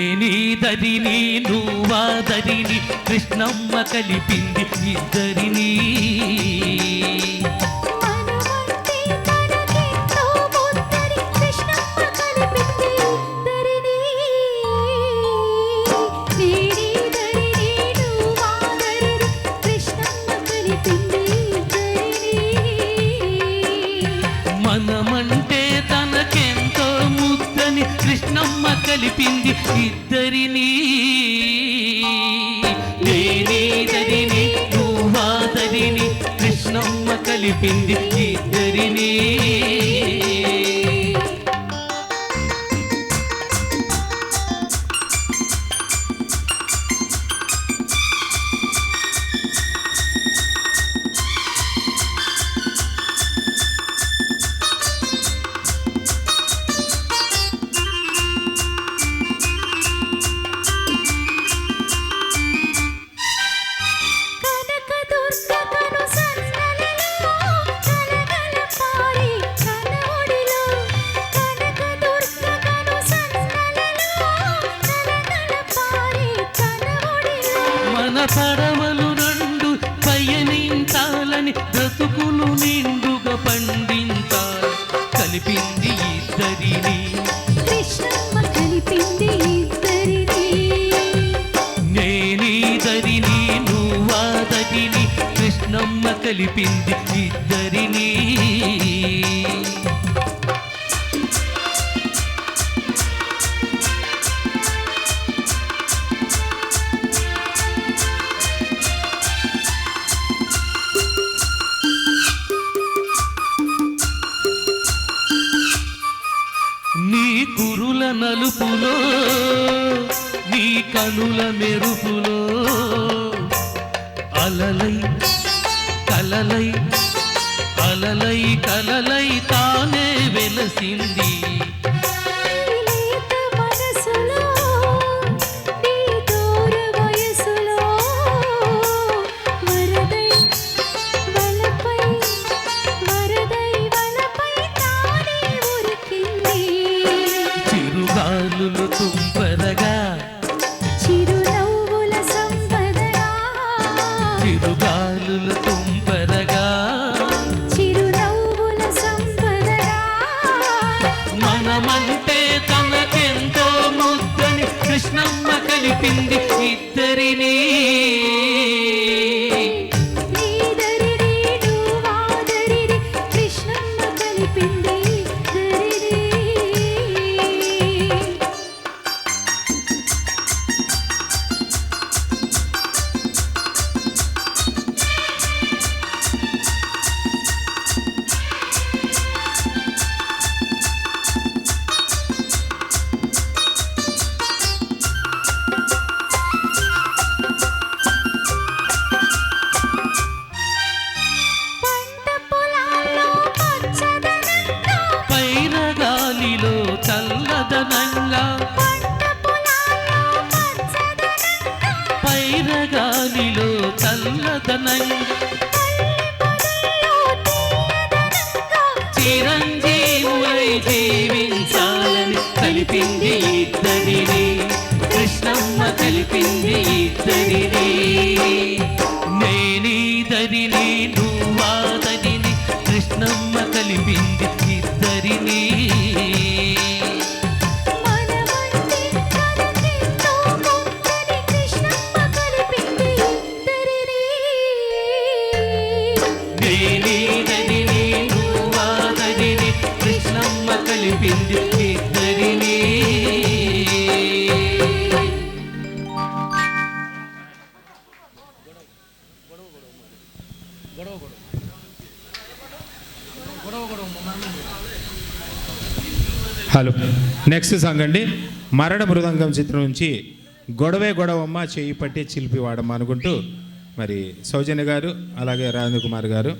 నీదరిని నువ్వాదరిని కృష్ణమ్మ కలిపింది ఇద్దరిని. మనమంటే మనకెంతో కలిపింది పయనించాలని బ్రతుకులు నిండుగా పండించాలి. కలిపింది ఇద్దరిని. కృష్ణమ్మ కలిపింది ఇద్దరిని. నేనీదరిని నువ్వాదరిని కృష్ణమ్మ కలిపింది ఇద్దరిని. మెరుపులో అలలై కలలై అలలై కలలై తానే వెలసింది. కలిపింది ఇద్దరిని కలిపింది ఇద్దరిని. కృష్ణమ్మ కలిపింది ఇద్దరిని. నేనీదరిని నువ్వాదరిని. కృష్ణమ్మ కలిపింది హలో. నెక్స్ట్ సాంగ్ అండి మరణ మృదంగం చిత్రం నుంచి గొడవే గొడవమ్మ చేయి పట్టి చిలిపి వాడమ్మ అనుకుంటూ మరి సౌజన్య గారు అలాగే రాజేంద్ర కుమార్ గారు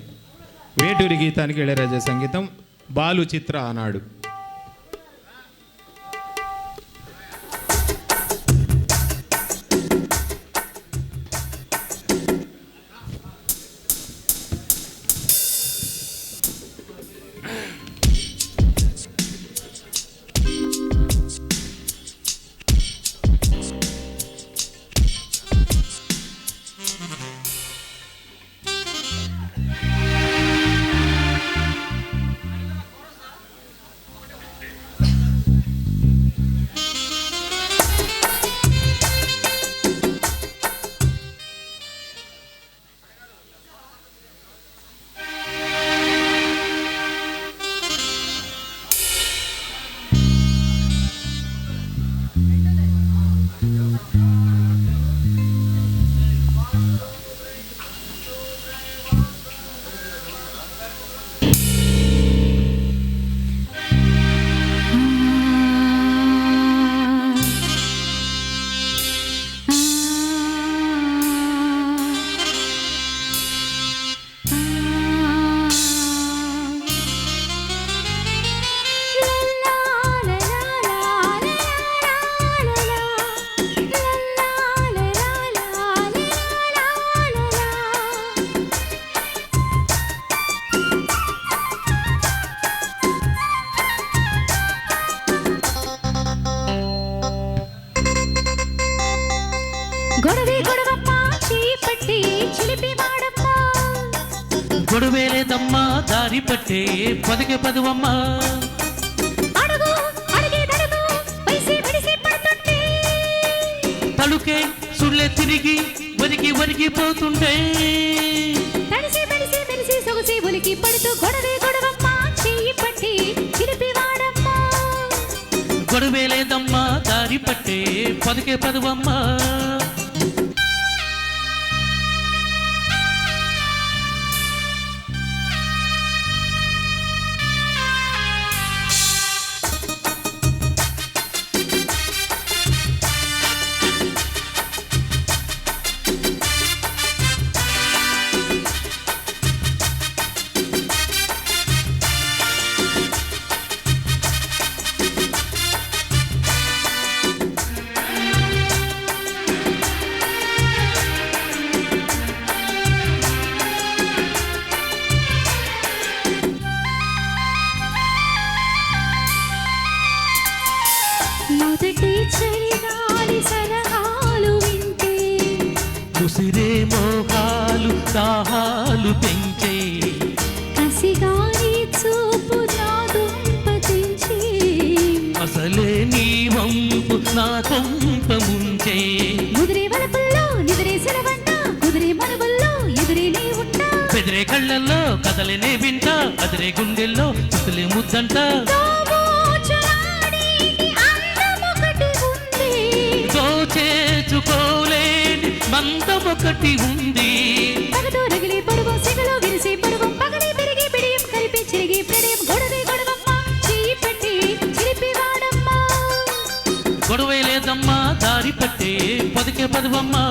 వేటూరి గీతానికి ఇళయరాజా సంగీతం బాలు చిత్ర ఆనాడు. పదకే పదవమ్మా తలుకే సుళ్ళే తిరిగి వరికి వరికి పోతుంటే. తడిసి మెడిసి మెరిసి సొగసి ఉలికి పడుతూ గొడవే గొడవమ్మ. చేయి పట్టి చిలిపి వాడమ్మ. గొడవే లేదమ్మా దారి పట్టే పదకే పదవమ్మా మొదటి చలిగాలి సరహాలు వింటే. ఉసిరే మోహాలు దాహాలు పెంచే. కసిగాని చూపు నా దుంపతించి అసలే నీ వంపు నా కొంప ముంచే. ముదిరే వలపుల్లో నిదిరే సెలవంట కుదిరే మనవుల్లో ఎదురే నీ ఉంటా బెదిరే కళ్ళల్లో కదలనే వింట అదిరే గుండెల్లో ముద్దంట. దోచేచుకోలేని బంధం ఒకటి ఉంది. పగతో రగిలే పరువం, సిగలో విరిసే పగలే పెరిగే బిడియం, కలిపే చిరిగే ప్రణయం, గొడవే గొడవమ్మ, చెయ్యి పట్టి చిలిపి వాడమ్మ. గొడవే లేదమ్మా దారి పట్టే పదికే పదవమ్మా.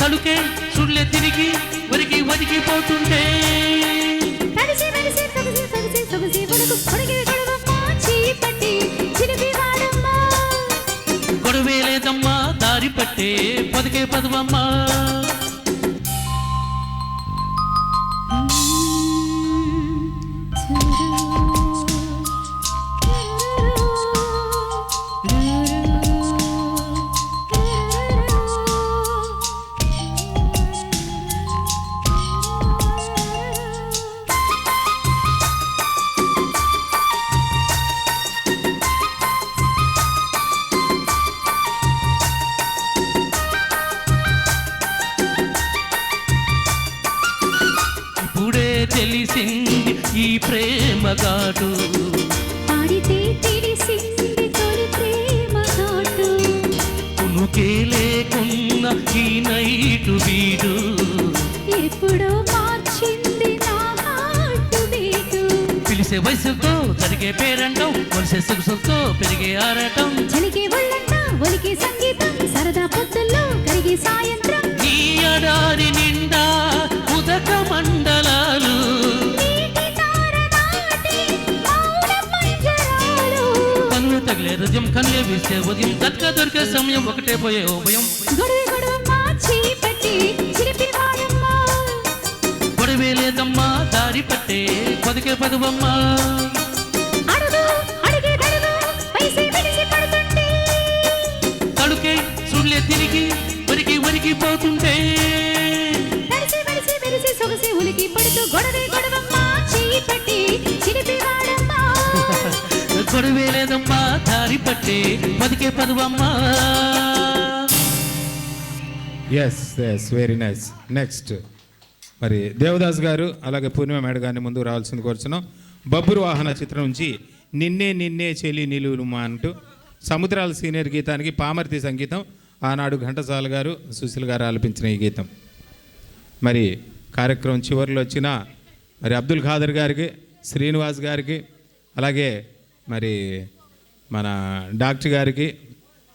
తలుకే సుళ్ళే తిరిగి వరికి వరికి పోతుంటే తడిసి మెరిసి సొగసి సొగసి సొగసి ఒడుగు, ఒడిగే పట్టే పదికే పదవమ్మా తెలిసింది ఈ ప్రేమ ఘాటు పాడితే తెలిసింది తొలి ప్రేమ ఘాటు. కునుకే లేకున్న ఈ నైటు వీడు ఎప్పుడో మార్చింది నా హార్ట్ బీటు. పిలిసే వయసుతో జరిగే పేరంటం సొగసుతో పెరిగే ఆరాటం ఒళ్ళంట ఒలికే సంగీతం సరదా పొద్దుల్లో కరిగే సాయంత్రం. ఈ అడారి నిండా ఉదక మండలాలు. కన్ను తగిలే హృదయం కన్నులే వీస్తే ఉదయం. దక్క దొరికే సమయం ఒకటే పోయే ఉభయం గొడవ గొడవ మార్చి పట్టి చిలిపి వాడమ్మ. గొడవే లేదమ్మా దారి పట్టే పదికే పదవమ్మా. తిరిగి వరికి వరికి పోతుంటే. తడిసి మెరిసి మెరిసి సొగసి ఉలికి పడుతూ గొడవే గొడవమ్మ చెయ్యి పట్టి చిలిపి వాడమ్మ. గొడవే లేదమ్మా దారి పట్టే పదవమ్మా yes yes very nice next మరి దేవదాస్ గారు అలాగే పూర్ణిమ మేడ గారిని ముందుకు రావాల్సింది కోరుచున్నాం. బబ్బురు వాహన చిత్రం నుంచి నిన్నే నిన్నే చెలి నిలువుమా అంటూ సముద్రాల సీనియర్ గీతానికి పామర్తి సంగీతం ఆనాడు ఘంటసాల గారు సుశీల్ గారు ఆలపించిన ఈ గీతం. మరి కార్యక్రమం చివరిలో వచ్చిన మరి అబ్దుల్ ఖాదర్ గారికి శ్రీనివాస్ గారికి అలాగే మరి మన డాక్టర్ గారికి